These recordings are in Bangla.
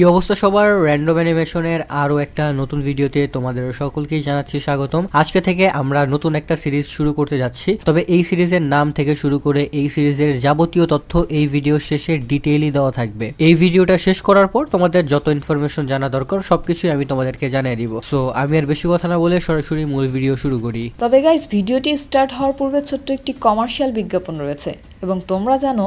কি অবস্থা সবার? র্যান্ডম অ্যানিমেশনের আরও একটা নতুন ভিডিওতে তোমাদের সকলকেই জানাচ্ছি স্বাগতম। আজকে থেকে আমরা নতুন একটা সিরিজ শুরু করতে যাচ্ছি। তবে এই সিরিজের নাম থেকে শুরু করে এই সিরিজের যাবতীয় তথ্য এই ভিডিও শেষে ডিটেইলি দেওয়া থাকবে। এই ভিডিওটা শেষ করার পর তোমাদের যত ইনফরমেশন জানা দরকার, সবকিছুই আমি তোমাদেরকে জানিয়ে দিব। সো আমি আর বেশি কথা না বলে সরাসরি মূল ভিডিও শুরু করি। তবে গাইজ ভিডিওটি স্টার্ট হওয়ার পূর্বে ছোট্ট একটি কমার্শিয়াল বিজ্ঞাপন রয়েছে। এবং তোমরা জানো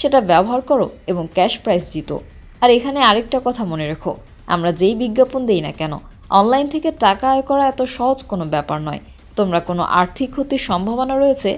সেটা ব্যবহার করো এবং ক্যাশ প্রাইজ জিতো। আর এখানে আরেকটা কথা মনে রেখো, আমরা যেই বিজ্ঞাপন দেই না কেন, অনলাইন থেকে টাকা আয় করা এত সহজ কোনো ব্যাপার নয়। তোমরা কোনো আর্থিক ক্ষতির সম্ভাবনা রয়েছে,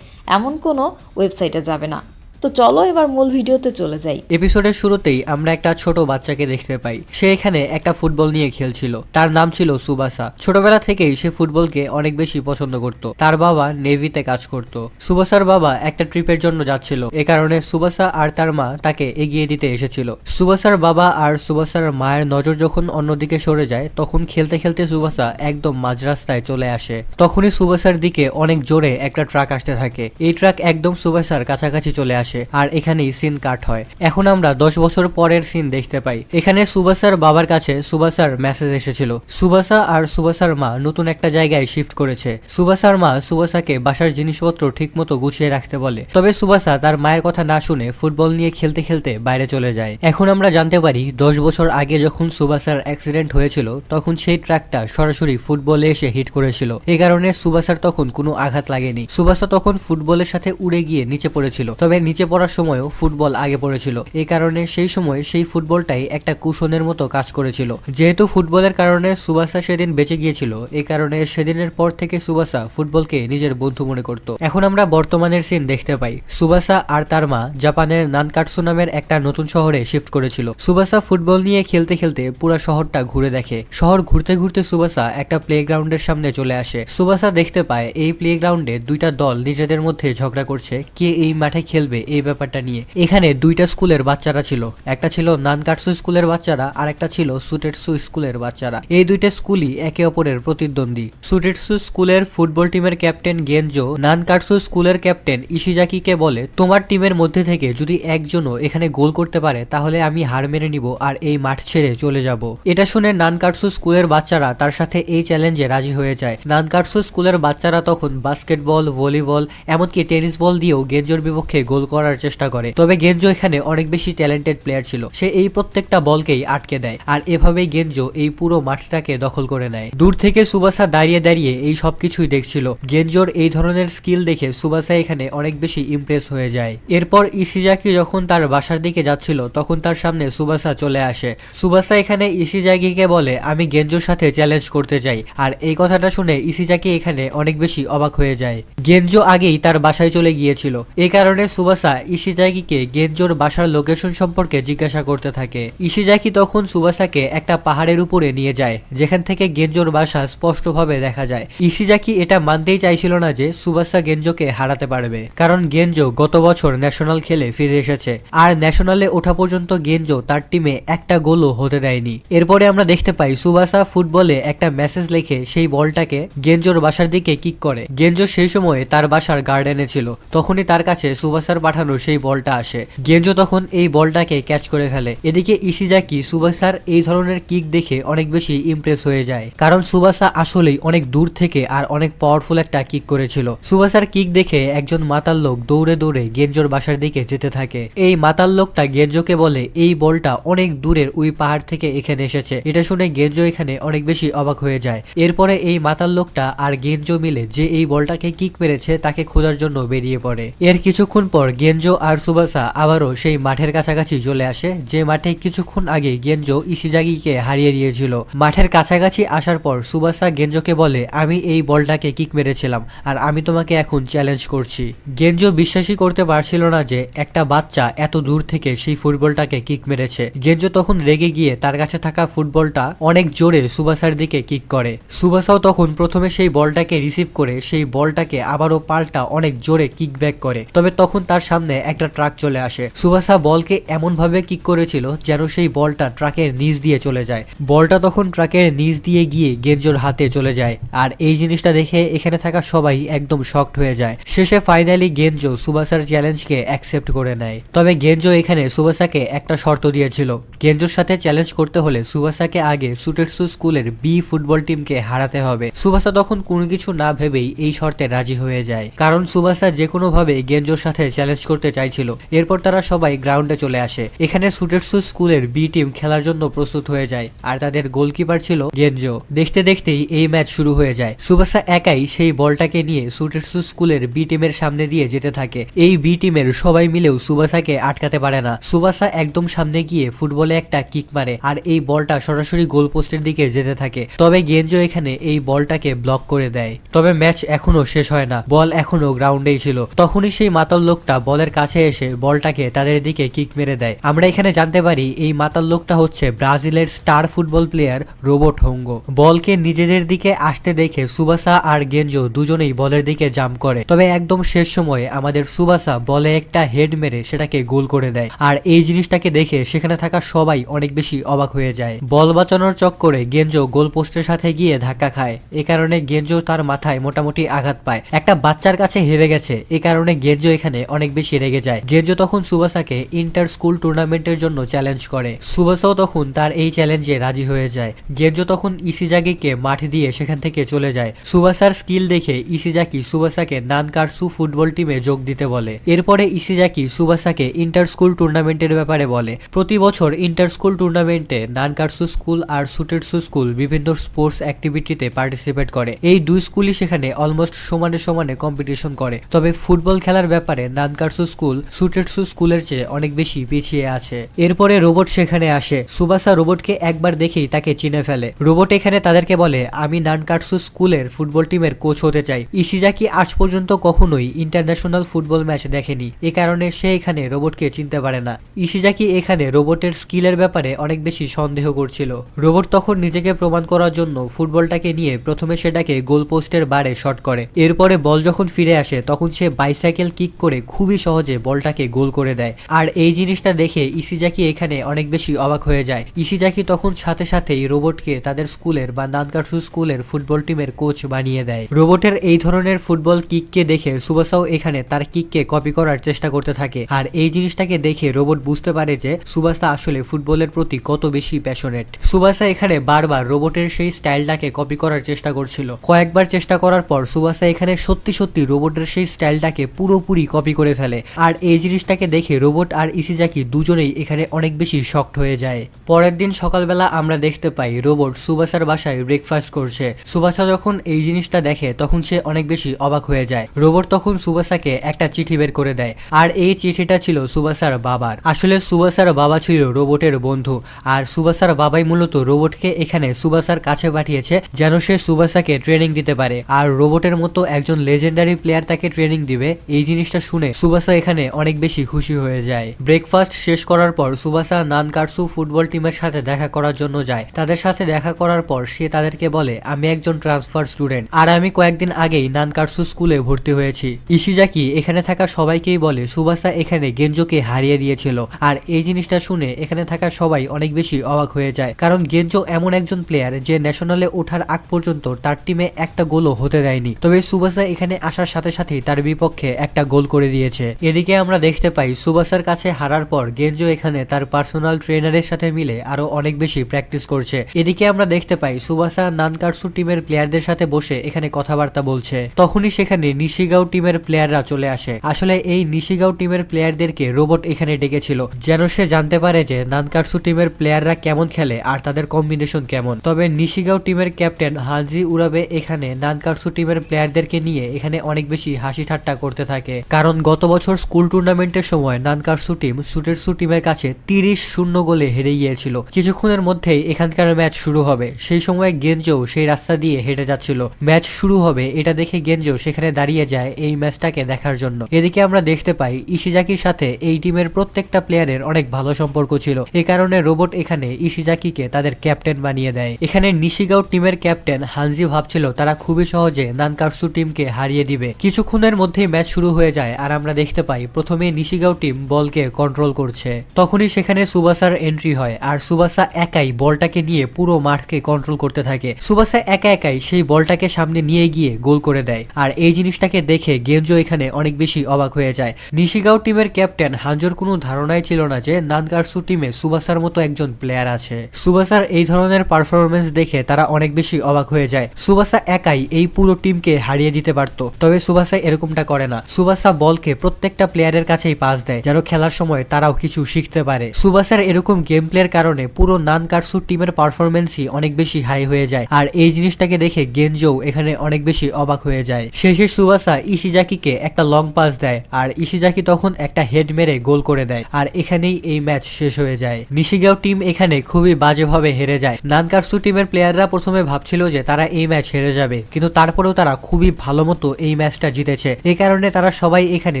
এমন কোনো ওয়েবসাইটে যাবে না। তো চলো এবার মূল ভিডিওতে চলে যাই। এপিসোডের শুরুতেই আমরা একটা ছোট বাচ্চাকে দেখতে পাই। সে এখানে একটা ফুটবল নিয়ে খেলছিল। তার নাম ছিল সুবাসা। ছোটবেলা থেকেই সে ফুটবলকে অনেক বেশি পছন্দ করত। তার বাবা নেভিতে কাজ করত। সুবাসার বাবা একটা ট্রিপের জন্য যাচ্ছিল। এ কারণে সুবাসা আর তার মা তাকে এগিয়ে দিতে এসেছিল। সুবাসার বাবা আর সুবাসার মায়ের নজর যখন অন্যদিকে সরে যায়, তখন খেলতে খেলতে সুবাসা একদম মাঝ রাস্তায় চলে আসে। তখনই সুবাসার দিকে অনেক জোরে একটা ট্রাক আসতে থাকে। এই ট্রাক একদম সুবাসার কাছাকাছি চলে আসে। আর এখানেই সিন কাট হয়। এখন আমরা দশ বছর পরের সিন দেখতে পাই। এখানে সুবাসার বাবার কাছে সুবাসার মেসেজ এসেছিল। সুবাসা আর সুবাসার মা নতুন একটা জায়গায় শিফট করেছে। সুবাসার মা সুবাসাকে বাসার জিনিসপত্র ঠিকমতো গুছিয়ে রাখতে বলে। তবে সুবাসা তার মায়ের কথা না শুনে ফুটবল নিয়ে খেলতে খেলতে বাইরে চলে যায়। এখন আমরা জানতে পারি, দশ বছর আগে যখন সুবাসার অ্যাক্সিডেন্ট হয়েছিল, তখন সেই ট্রাকটা সরাসরি ফুটবলে এসে হিট করেছিল। এই কারণে সুবাসার তখন কোনো আঘাত লাগেনি। সুবাসা তখন ফুটবলের সাথে উড়ে গিয়ে নিচে পড়েছিল। তবে নিচে পড়ার সময়ও ফুটবল আগে পড়েছিল। এই কারণে সেই সময় সেই ফুটবলটাই একটা কুশনের মতো কাজ করেছিল। যেহেতু ফুটবলের কারণে সুবাসা সেদিন বেঁচে গিয়েছিল এই কারণে সেদিনের পর থেকে সুবাসা ফুটবলকে নিজের বন্ধু মনে করত। এখন আমরা বর্তমানের সিন দেখতে পাই। সুবাসা আর তার মা জাপানের নানকাটসু নামের একটা নতুন শহরে শিফট করেছিল। সুবাসা ফুটবল নিয়ে খেলতে খেলতে পুরো শহরটা ঘুরে দেখে। শহর ঘুরতে ঘুরতে সুবাসা একটা প্লে প্লেগ্রাউন্ডের সামনে চলে আসে। সুবাসা দেখতে পায় এই প্লে প্লেগ্রাউন্ডে দুইটা দল নিজেদের মধ্যে ঝগড়া করছে, কে এই মাঠে খেলবে এই ব্যাপারটা নিয়ে। এখানে দুইটা স্কুলের বাচ্চারা ছিল। একটা ছিল নানকাটসু স্কুলের বাচ্চারা, আর একটা ছিল সুটেটসু স্কুলের বাচ্চারা। এই দুইটা স্কুলই একে অপরের প্রতিদ্বন্দ্বী। সুটেটসু স্কুলের ফুটবল টিমের ক্যাপ্টেন গেনজো নানকাটসু স্কুলের ক্যাপ্টেন ইশিজাকিকে বলে, তোমার টিমের মধ্যে থেকে যদি একজনও এখানে গোল করতে পারে, তাহলে আমি হার মেনে নিব আর এই মাঠ ছেড়ে চলে যাব। এটা শুনে নানকাটসু স্কুলের বাচ্চারা তার সাথে এই চ্যালেঞ্জে রাজি হয়ে যায়। নানকাটসু স্কুলের বাচ্চারা তখন বাস্কেটবল, ভলিবল, এমনকি টেনিস বল দিয়েও গেনজোর বিপক্ষে গোল করার চেষ্টা করে। তবে গেনজো এখানে অনেক বেশি ট্যালেন্টেড প্লেয়ার ছিল। সে এই প্রত্যেকটা বলকেই আটকে দেয়। আর এভাবেই গেনজো এই পুরো মাঠটাকে দখল করে নেয়। দূর থেকে সুবাসা দাঁড়িয়ে দাঁড়িয়ে এই সবকিছুই দেখছিল। গেনজোর এই ধরনের স্কিল দেখে সুবাসা এখানে অনেক বেশি ইমপ্রেস হয়ে যায়। এরপর ইশিজাকি যখন তার বাসার দিকে যাচ্ছিল, তখন তার সামনে সুবাসা চলে আসে। সুবাসা এখানে ইশিজাকিকে বলে, আমি গেঞ্জোর সাথে চ্যালেঞ্জ করতে চাই। আর এই কথাটা শুনে ইশিজাকি এখানে অনেক বেশি অবাক হয়ে যায়। গেনজো আগেই তার বাসায় চলে গিয়েছিল। এই কারণে সুবাসা ইশিজাকিকে গেনজোর বাসার লোকেশন সম্পর্কে জিজ্ঞাসা করতে থাকে। ইশিজাকি তখন সুবাসাকে একটা পাহাড়ের উপরে নিয়ে যায়, যেখান থেকে গেনজোর বাসা স্পষ্টভাবে দেখা যায়। ইশিজাকি এটা মানতেই চাইছিল না যে সুবাসা গেনজোকে হারাতে পারবে, কারণ গেনজো গত বছর ন্যাশনাল খেলে ফিরে এসেছে। আর ন্যাশনালে ওঠা পর্যন্ত গেনজো তার টিমে একটা গোলও হতে দেয়নি। এরপরে আমরা দেখতে পাই সুবাসা ফুটবলে একটা মেসেজ লিখে সেই বলটাকে গেনজোর বাসার দিকে কিক করে। গেনজো সেই সময়ে তার বাসার গার্ডেনে ছিল। তখনই তার কাছে সুবাসার পাঠানো সেই বলটা আসে। গেঞ্জো তখন এই বলটাকে ক্যাচ করে ফেলে। এদিকে ইশিজাকি সুবাসার এই ধরনের কিক দেখে অনেক বেশি ইমপ্রেস হয়ে যায়। কারণ সুবাসা আসলেই অনেক দূর থেকে আর অনেক পাওয়ারফুল একটা কিক করেছিল। সুবাসার কিক দেখে একজন মাতাল লোক দৌড়ে দৌড়ে গেঞ্জোর বাসার দিকে যেতে থাকে। এই মাতাল লোকটা গেঞ্জোকে বলে এই বলটা অনেক দূরের ওই পাহাড় থেকে এখানে এসেছে। এটা শুনে গেঞ্জো এখানে অনেক বেশি অবাক হয়ে যায়। এরপরে এই মাতাল লোকটা আর গেঞ্জো মিলে যে এই বলটাকে কিক মেরেছে তাকে খোঁজার জন্য বেরিয়ে পড়ে। এর কিছুক্ষণ পর গেঞ্জো আর সুবাসা আবারও সেই মাঠের কাছাকাছি চলে আসে, যে মাঠে কিছুক্ষণ আগে গেঞ্জো ইসিজাগিকে হারিয়ে দিয়েছিল। মাঠের কাছাকাছি আসার পর সুবাসা গেঞ্জোকে বলে, আমি এই বলটাকে কিক মেরেছিলাম আর আমি তোমাকে এখন চ্যালেঞ্জ করছি। গেঞ্জো বিশ্বাসই করতে পারছিল না যে একটা বাচ্চা এত দূর থেকে সেই ফুটবলটাকে কিক মেরেছে। গেঞ্জো তখন রেগে গিয়ে তার কাছে থাকা ফুটবলটা অনেক জোরে সুবাসার দিকে কিক করে। সুবাসাও তখন প্রথমে সেই বলটাকে রিসিভ করে সেই বলটাকে আবারও পাল্টা অনেক জোরে কিক ব্যাক করে। তবে তখন তার সামনে একটা ট্রাক চলে আসে। সুবাসা বলকে এমন ভাবে কিক করেছিল যেন সেই বলটা ট্রাকের নিচ দিয়ে চলে যায়। বলটা তখন ট্রাকের নিচ দিয়ে গিয়ে গেঞ্জোর হাতে চলে যায়। আর এই জিনিসটা দেখে এখানে থাকা সবাই একদম শক্ট হয়ে যায়। শেষে ফাইনালি গেঞ্জো সুবাসার চ্যালেঞ্জকে অ্যাকসেপ্ট করে নেয়। তবে গেঞ্জো এখানে সুবাসাকে একটা শর্ত দিয়েছিল। গেঞ্জোর সাথে চ্যালেঞ্জ করতে হলে সুবাসাকে আগে সুটেটসু স্কুলের বি ফুটবল টিমকে হারাতে হবে। সুবাসা তখন কোনো কিছু না ভেবেই এই শর্তে রাজি হয়ে যায়। কারণ সুবাসা যে কোনো ভাবে গেঞ্জোর সাথে চ্যালেঞ্জ করতে চাইছিল। এরপর তারা সবাই গ্রাউন্ডে চলে আসে। এখানে সুটেটসু স্কুলের বি টিম খেলার জন্য প্রস্তুত হয়ে যায় আর তাদের গোলকিপার ছিল গেঞ্জো। দেখতে দেখতেই এই ম্যাচ শুরু হয়ে যায়। সুবাসা একাই সেই বলটাকে নিয়ে সুটেটসু স্কুলের বি টিমের সামনে দিয়ে যেতে থাকে। এই বি টিমের সবাই মিলেও সুবাসাকে আটকাতে পারে না। সুবাসা একদম সামনে গিয়ে ফুটবলে একটা কিক মারে আর এই বলটা সরাসরি গোল পোস্টের দিকে যেতে থাকে। তবে গেঞ্জো এখানে এই বলটাকে ব্লক করে দেয়। তবে ম্যাচ এখনও শেষ হয় না বল এখনও গ্রাউন্ডেই ছিল। তখনই সেই মাতাল লোকটা বলের কাছে এসে বলটাকে তাদের দিকে কিক মেরে দেয়। আমরা এখানে জানতে পারি, এই মাতাল লোকটা হচ্ছে ব্রাজিলের star football player Roberto Hongo. বলকে নিজেদের দিকে আসতে দেখে সুবাসা আর গেঞ্জো দুজনেই বলের দিকে জাম্প করে। তবে একদম শেষ সময়ে আমাদের সুবাসা বলে একটা হেড মেরে সেটাকে গোল করে দেয়। আর এই জিনিসটাকে দেখে সেখানে থাকা সবাই অনেক বেশি অবাক হয়ে যায়। বল বাঁচানোর চক্করে গেঞ্জো গোল পোস্টের সাথে গিয়ে ধাক্কা খায়। এ কারণে গেঞ্জো তার মাথায় মোটামুটি আঘাত পায়। একটা বাচ্চার কাছে হেরে গেছে। এ কারণে গেঞ্জো এখানে অনেক বেশি রেগে যায়। গেঞ্জো তখন সুবাসাকে ইন্টার স্কুল টুর্নামেন্টের জন্য চ্যালেঞ্জ করে। সুবাসাও তখন তার এই চ্যালেঞ্জে রাজি হয়ে যায়। গেঞ্জো তখন ইসিজাগিকে মাঠ দিয়ে সেখান থেকে চলে যায়। সুবাসার স্কিল দেখে ইসিজাকি সুবাসাকে নানকারসু ফুটবল টিমে যোগ দিতে বলে। এরপরে ইসিজাকি সুবাসাকে ইন্টার স্কুল টুর্নামেন্টের ব্যাপারে বলে। প্রতি বছর ইন্টার স্কুল টুর্নামেন্টে নানকারসু স্কুল আর সুটেটসু স্কুল বিভিন্ন স্পোর্টস অ্যাক্টিভিটিতে পার্টিসিপেট করে। এই দুই স্কুলই সেখানে অলমোস্ট সমানে সমানে কম্পিটিশন করে। তবে ফুটবল খেলার ব্যাপারে নানকারসু স্কুল সুটেটসু স্কুলের চেয়ে অনেক বেশি পিছিয়ে আছে। এরপরে রোবট সেখানে আসে। সুবাসা রোবটকে একবার দেখেই তাকে চিনে ফেলে। রোবট এখানে তাদেরকে বলে, আমি নানকাটসু স্কুলের ফুটবল টিমের কোচ হতে চাই। ইশিজাকি আজ পর্যন্ত কখনোই ইন্টারন্যাশনাল ফুটবল ম্যাচ দেখেনি। এ কারণে সে এখানে রোবটকে চিনতে পারে না। ইশিজাকি এখানে রোবটের স্কিলের ব্যাপারে অনেক বেশি সন্দেহ করছিল। রোবট তখন নিজেকে প্রমাণ করার জন্য ফুটবলটাকে নিয়ে প্রথমে সেটাকে গোল পোস্টের বারে শট করে। এরপরে বল যখন ফিরে আসে, তখন সে বাইসাইকেল কিক করে খুবই সহজে বলটাকে গোল করে দেয়। আর এই জিনিসটা দেখে ইসিজাকি এখানে অনেক বেশি অবাক হয়ে যায়। ইসিজাকি তখন সাথে সাথেই রোবটকে তাদের স্কুলের বা নানকাটসু স্কুলের ফুটবল টিমের কোচ বানিয়ে দেয়। রোবটের এই ধরনের ফুটবল কিককে দেখে সুবাসাও এখানে তার কিককে কপি করার চেষ্টা করতে থাকে। আর এই জিনিসটাকে দেখে রোবট বুঝতে পারে যে সুবাসা আসলে ফুটবলের প্রতি কত বেশি প্যাশনেট সুবাসা এখানে বারবার রোবটের সেই স্টাইলটাকে কপি করার চেষ্টা করছিল। কয়েকবার চেষ্টা করার পর সুবাসা এখানে সত্যি সত্যি রোবটের সেই স্টাইলটাকে পুরোপুরি কপি করে ফেলে। আর এই জিনিসটাকে দেখে রোবট আর ইসিজাকি দুজনেই এখানে অনেক বেশি শক্ট হয়ে যায়। পরের দিন সকালবেলা আমরা দেখতে পাই রোবট সুবাসার বাসায় ব্রেকফাস্ট করছে। সুবাসা যখন এই জিনিসটা দেখে তখন সে অনেক বেশি অবাক হয়ে যায়। রোবট তখন সুবাসাকে একটা চিঠি বের করে দেয়। আর এই চিঠিটা ছিল সুবাসার বাবার। আসলে সুবাসার বাবা ছিল রোবটের বন্ধু। আর সুবাসার বাবাই মূলত রোবটকে এখানে সুবাসার কাছে পাঠিয়েছে যেন সে সুবাসাকে ট্রেনিং দিতে পারে। আর রোবটের মতো একজন লেজেন্ডারি প্লেয়ার তাকে ট্রেনিং দিবে, এই জিনিসটা শুনে সুবাসা এখানে অনেক বেশি খুশি হয়ে যায়। ব্রেকফাস্ট শেষ করার পর সুবাসা নানকারসু ফুটবল টিমের সাথে দেখা করার জন্য যায়। তাদের সাথে দেখা করার পর সে তাদেরকে বলে, আমি একজন ট্রান্সফার স্টুডেন্ট আর আমি কয়েকদিন আগেই নানকারসু স্কুলে ভর্তি হয়েছি। ইশিজাকি এখানে থাকা সবাইকেই বলে, সুবাসা এখানে গেঞ্জোকে হারিয়ে দিয়েছিল। আর এই জিনিসটা শুনে এখানে থাকা সবাই অনেক বেশি অবাক হয়ে যায়। কারণ গেঞ্জো এমন একজন প্লেয়ার যে ন্যাশনালে ওঠার আগ পর্যন্ত তার টিমে একটা গোলও হতে দেয়নি। তবে সুবাসা এখানে আসার সাথে সাথেই তার বিপক্ষে একটা গোল করে দিয়েছে। এদিকে আমরা দেখতে পাই সুবাসার কাছে হারার পর গেঞ্জো এখানে তার পার্সোনাল ট্রেনারের সাথে মিলে আরও অনেক বেশি প্র্যাকটিস করছে। এদিকে আমরা দেখতে পাই সুবাসা নানকারসু টিমের প্লেয়ারদের সাথে বসে এখানে কথাবার্তা বলছে। তখনই সেখানে নিশিগাঁও টিমের প্লেয়াররা চলে আসে। আসলে এই নিশিগাঁও টিমের প্লেয়ারদেরকে রোবট এখানে ডেকেছিল। যেন সে জানতে পারে যে নানকারসু টিমের প্লেয়াররা কেমন খেলে আর তাদের কম্বিনেশন কেমন? তবে নিশিগাঁও টিমের ক্যাপ্টেন হানজি উরাবে এখানে নানকারসু টিমের প্লেয়ারদেরকে নিয়ে এখানে অনেক বেশি হাসি ঠাট্টা করতে থাকে। কারণ গত বছর স্কুল টুর্নামেন্টের সময় নানকারসু টিম সুটেরসু টিমের কাছে তিরিশ শূন্য গোলে হেরে গিয়েছিল। কিছুক্ষণের মধ্যেই এখানকার ম্যাচ শুরু হবে। সেই সময় গেঞ্জো সেই রাস্তা দিয়ে হেঁটে যাচ্ছিল। ম্যাচ শুরু হবে এটা দেখে গেঞ্জো সেখানে দাঁড়িয়ে যায় এই ম্যাচটাকে দেখার জন্য। এদিকে আমরা দেখতে পাই ইশিজাকির সাথে এই টিমের প্রত্যেকটা প্লেয়ারের অনেক ভালো সম্পর্ক ছিল। এ কারণে রোবট এখানে ইশিজাকিকে তাদের ক্যাপ্টেন বানিয়ে দেয়। এখানে নিশিগাও টিমের ক্যাপ্টেন হানজি ভাবছিল তারা খুবই সহজে নানকারসু টিমকে হারিয়ে দিবে। কিছুক্ষণের মধ্যেই ম্যাচ শুরু হয়ে যায় আর আমরা দেখতে পাই প্রথমে নিশিগাও টিম বলকে কন্ট্রোল করছে। তখনই সেখানে সুবাসার এন্ট্রি হয় আর সুবাসা একাই বলটাকে নিয়ে পুরো মাঠকে কন্ট্রোল করতে থাকে। সুবাসা একা একাই সেই বলটাকে সামনে নিয়ে গিয়ে গোল করে দেয় আর এই জিনিসটাকে দেখে গেঞ্জো এখানে অনেক বেশি অবাক হয়ে যায়। নিশিগাও টিমের ক্যাপ্টেন হাঞ্জোর কোনো ধারণাই ছিল না যে নানকারসু টিমে সুবাসার মতো একজন প্লেয়ার আছে। সুবাসার এই ধরনের পারফরমেন্স দেখে তারা অনেক বেশি অবাক হয়ে যায়। সুবাসা একাই এই পুরো টিমকে হারিয়ে দিতে পারত, তবে সুবাসা এরকমটা করে না। সুবাসা বলকে প্রত্যেকটা প্লেয়ারের কাছেই পাস দেয়, যেন খেলার সময় তারাও কিছু শিখতে পারে। সুবাসার এরকম গেম প্লের কারণে পুরো নানকারসু টিমের পারফরমেন্সই অনেক বেশি হাই হয়ে যায়, আর এই জিনিসটাকে দেখে গেনজো এখানে অনেক বেশি অবাক হয়ে যায়। শেষে সুবাসা ইশিজাকিকে একটা লং পাস দেয়, আর ইশিজাকি তখন একটা হেড মেরে গোল করে দেয়, আর এখানেই এই ম্যাচ শেষ হয়ে যায়। নিশিগাও টিম এখানে খুবই বাজেভাবে হেরে যায়। নানকারসু টিমের প্লেয়াররা প্রথমে ভাবছিল যে তারা এই ম্যাচ হেরে যাবে, কিন্তু তারপরেও তারা খুবই ভালো মতো এই ম্যাচটা জিতেছে। এই কারণে তারা সবাই এখানে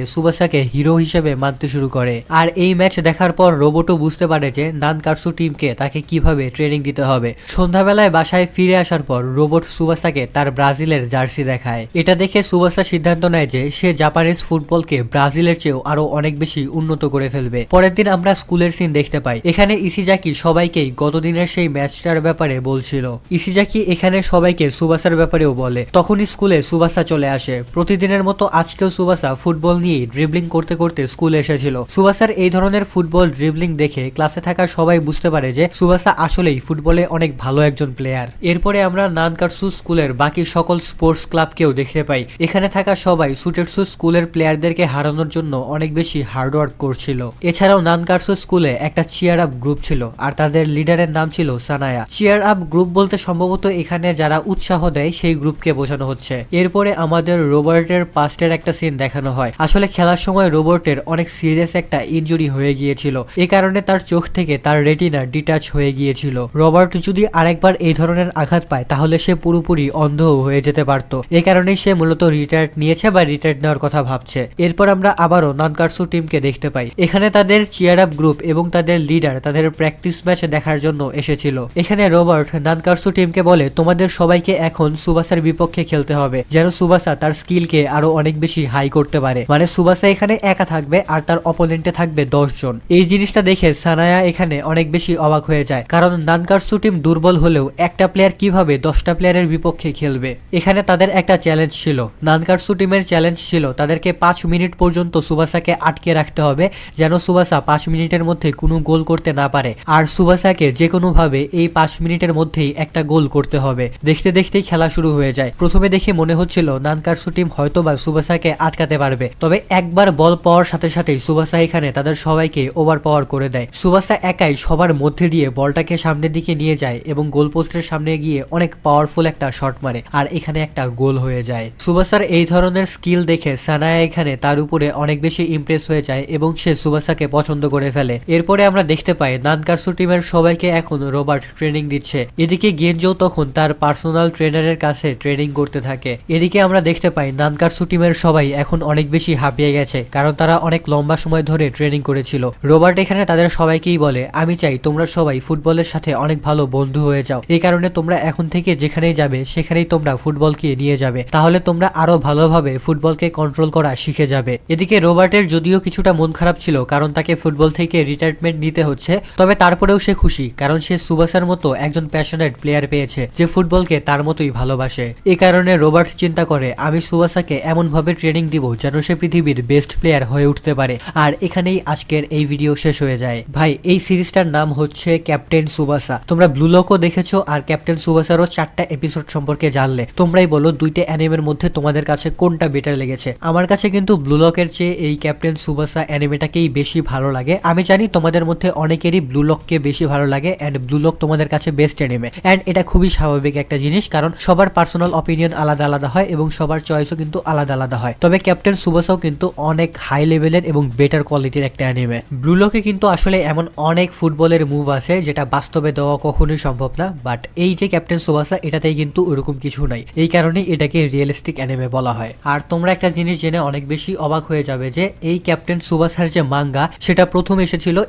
সুবাসাকে হিরো হিসেবে মানতে শুরু করে। আর এই ম্যাচ দেখার পর রোবটও বুঝতে পারে যে নানকারসু টিমকে তাকে কীভাবে ট্রেনিং দিতে হবে। সন্ধ্যাবেলায় বাসায় ফিরে আসার পর রোবট সুবাসাকে তার ব্রাজিলের জার্সি দেখায়। এটা দেখে সুবাসা সিদ্ধান্ত নেয় যে সে জাপানিজ ফুটবলকে ব্রাজিলের চেয়েও আরও অনেক বেশি উন্নত করে ফেলবে। পরের দিন আমরা স্কুলের সিন দেখতে পাই এখানে ইসিজাকি সবাইকেই গতদিনের সেই ম্যাচটার ব্যাপারে বলছিল। ইসিজাকি এখানে সবাইকে সুবাসার ব্যাপারেও বলে। তখনই স্কুলে সুবাসা চলে আসে। প্রতিদিনের মতো আজকেও সুবাসা ফুটবল নিয়ে ড্রিবলিং করতে করতে স্কুলে এসেছিল। সুবাসার এই ধরনের ফুটবল ড্রিবলিং দেখে ক্লাসে থাকা সবাই বুঝতে পারে যে সুবাসা আসলেই ফুটবলে অনেক ভালো একজন প্লেয়ার এরপরে আমরা নানকারসু স্কুলের বাকি সকল স্পোর্টস ক্লাবকেও দেখতে পাই। এখানে থাকা সবাই সুটেরসু স্কুলের প্লেয়ারদেরকে হারানোর জন্য অনেক বেশি হার্ডওয়ার্ক করছিল। এছাড়াও নানকারসু স্কুলে একটা চিয়ার আপ গ্রুপ ছিল, আর তাদের লিডারের নাম ছিল সানায়া। চিয়ার আপ গ্রুপ বলতে সম্ভবত এখানে যারা উৎসাহ দেয়, সেই গ্রুপকে বোঝানো হচ্ছে। এরপরে আমাদের রোবটের পাস্টের একটা সিন দেখানো হয়। আসলে খেলার সময় রোবটের অনেক সিরিয়াস একটা ইনজুরি হয়ে গিয়েছিল। এ কারণে তার চোখ থেকে তার রেটিনা ডিটাচ হয়ে গিয়েছিল। রবার্ট যদি আরেকবার এই ধরনের আঘাত পায়, তাহলে সে পুরোপুরি অন্ধ হয়ে যেতে পারত। এ কারণেই সে মূলত রিটায়ার্ড নিয়েছে বা রিটায়ার্ড নেওয়ার কথা ভাবছে। এরপর আমরা আবারও নানকারসু টিমকে দেখতে পাই। এখানে তাদের চিয়ার আপ গ্রুপ এবং তাদের লিডার তাদের প্র্যাকটিস ম্যাচ দেখার জন্য এসেছিল। এখানে রবার্ট নানকারসু টিমকে বলে, তোমাদের সবাইকে এখন সুবাসার বিপক্ষে খেলতে হবে, যেন সুবাসা তার স্কিলকে আরও অনেক বেশি হাই করতে পারে। মানে সুবাসা এখানে একা থাকবে আর তার অপোনেন্টে থাকবে জন। এই জিনিসটা দেখে সানায়া এখানে অনেক বেশি অবাক হয়ে যায়, কারণ নানকারসু টিম দুর্বল হলেও একটা প্লেয়ার কীভাবে দশটা প্লেয়ারের বিপক্ষে খেলবে? এখানে তাদের একটা চ্যালেঞ্জ ছিল। নানকারসু টিমের চ্যালেঞ্জ ছিল, তাদেরকে পাঁচ মিনিট পর্যন্ত সুবাসাকে আটকে রাখতে হবে, যেন সুবাসা পাঁচ মিনিটের মধ্যে কোনো গোল করতে না পারে। আর সুবাসাকে যে কোনোভাবে এই পাঁচ মিনিটের মধ্যেই একটা গোল করতে হবে। দেখতে দেখতেই খেলা শুরু হয়ে যায়। প্রথমে দেখে মনে হচ্ছিল নানকারসু টিম হয়তোবা সুবাসাকে আটকাতে পারবে। তবে একবার বল পাওয়ার সাথে সাথেই সুবাসা এখানে তাদের সবাইকে ওভার পাওয়ার করে দেয়। সুবাসা একাই সবার মধ্যে দিয়ে বলটাকে সামনের দিকে নিয়ে যায় এবং গোল পোস্টের সামনে গিয়ে অনেক পাওয়ারফুল একটা শট মারে আর এখানে একটা গোল হয়ে যায়। সুবাসার এই ধরনের স্কিল দেখে সানায়া এখানে তার উপরে অনেক বেশি ইমপ্রেস হয়ে যায় এবং সে সুবাসাকে পছন্দ করে ফেলে। এরপরে আমরা দেখতে পাই নানকারসু টিমের সবাইকে এখন রবার্ট ট্রেনিং দিচ্ছে। এদিকে গেঞ্জো তখন তার পার্সোনাল ট্রেনারের কাছে ট্রেনিং করতে থাকে। এদিকে আমরা দেখতে পাই নানকারসু টিমের সবাই এখন অনেক বেশি হাঁপিয়ে গেছে, কারণ তারা অনেক লম্বা সময় ধরে ট্রেনিং করেছিল। রবার্ট এখানে তাদের সবাইকেই বলে, আমি চাই তোমরা সবাই ফুটবলের সাথে অনেক ভালো বন্ধু হয়ে যাও। এই কারণে তোমরা এখন থেকে যেখানেই যাবে, সেখানেই তোমরা ফুটবলকে নিয়ে যাবে। তাহলে তোমরা আরও ভালোভাবে ফুটবলকে কন্ট্রোল করা শিখে যাবে। এদিকে রবার্টের যদিও কিছুটা মন খারাপ ছিল, কারণ তাকে ফুটবল থেকে রিটায়ারমেন্ট নিতে দিতে হচ্ছে, তবে তারপরেও সে খুশি, কারণ সে সুবাসার মতো একজন প্যাশনেট প্লেয়ার পেয়েছে, যে ফুটবলকে তার মতোই ভালোবাসে। এই কারণে রোবার্ট চিন্তা করে, আমি সুবাসাকে এমন ভাবে ট্রেনিং দিব যেন সে পৃথিবীর বেস্ট প্লেয়ার হয়ে উঠতে পারে। আর এখানেই আজকের এই ভিডিও শেষ হয়ে যায়। ভাই, এই সিরিজটার নাম হচ্ছে ক্যাপ্টেন সুবাসা। তোমরা ব্লু লকও দেখেছ, আর ক্যাপ্টেন সুবাসারও চারটা এপিসোড সম্পর্কে জানলে। তোমরাই বলো, দুইটা অ্যানিমের মধ্যে তোমাদের কাছে কোনটা বেটার লেগেছে? আমার কাছে কিন্তু ব্লু লকের চেয়ে এই ক্যাপ্টেন সুবাসা অ্যানিমেটাকেই বেশি ভালো লাগে। আমি জানি তোমাদের মধ্যে অনেকেরই ব্লু লককে বেশি ভালো লাগে অ্যান্ড ব্লু লক তোমাদের কাছে বেস্ট অ্যানিমে অ্যান্ড এটা খুবই স্বাভাবিক একটা জিনিস কারণ সবার পার্সোনাল অপিনিয়ন আলাদা আলাদা হয় এবং সবার চয়েসও কিন্তু আলাদা আলাদা হয়। তবে ক্যাপ্টেন সুবাসাও কিন্তু অনেক হাই লেভেলের এবং বেটার কোয়ালিটির একটা অ্যানিমে ব্লু লকে কিন্তু আসলে এমন অনেক ফুটবলের মুভ আছে যেটা বাস্তবে দেওয়া কখনোই সম্ভব না বাট এই যে ক্যাপ্টেন সুবাসা এটাতেই কিন্তু ওরকম কিছু নাই। এই কারণেই এটাকে রিয়েলিস্টিক অ্যানিমে বলা হয়। আর তোমরা একটা জিনিস জেনে অনেক বেশি অবাক হয়ে যাবে যে এই ক্যাপ্টেন সুবাসার যে মাঙ্গা সেটা প্রথম এসেছিল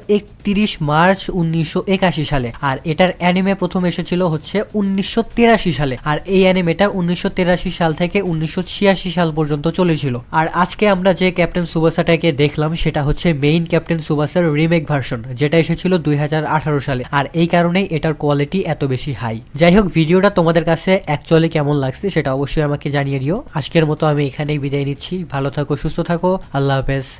একত্রিশ মার্চ উনিশশো একাশি সালে। আর এটার অ্যানিমে প্রথম এসেছিল হচ্ছে উনিশশো তিরাশি সালে। আর এই অ্যানিমেটা উনিশশো তিরাশি সাল থেকে উনিশশো ছিয়াশি সাল পর্যন্ত চলেছিল। আর আজকে আমরা যে ক্যাপ্টেন সুবাসাটাকে দেখলাম, সেটা হচ্ছে মেইন ক্যাপ্টেন সুবাসার রিমেক ভার্সন যেটা এসেছিল দুই হাজার আঠারো সালে। আর এই কারণেই এটার কোয়ালিটি এত বেশি হাই যাই হোক, ভিডিওটা তোমাদের কাছে অ্যাকচুয়ালি কেমন লাগছে, সেটা অবশ্যই আমাকে জানিয়ে দিও। আজকের মতো আমি এখানেই বিদায় নিচ্ছি। ভালো থাকো, সুস্থ থাকো। আল্লাহ হাফেজ।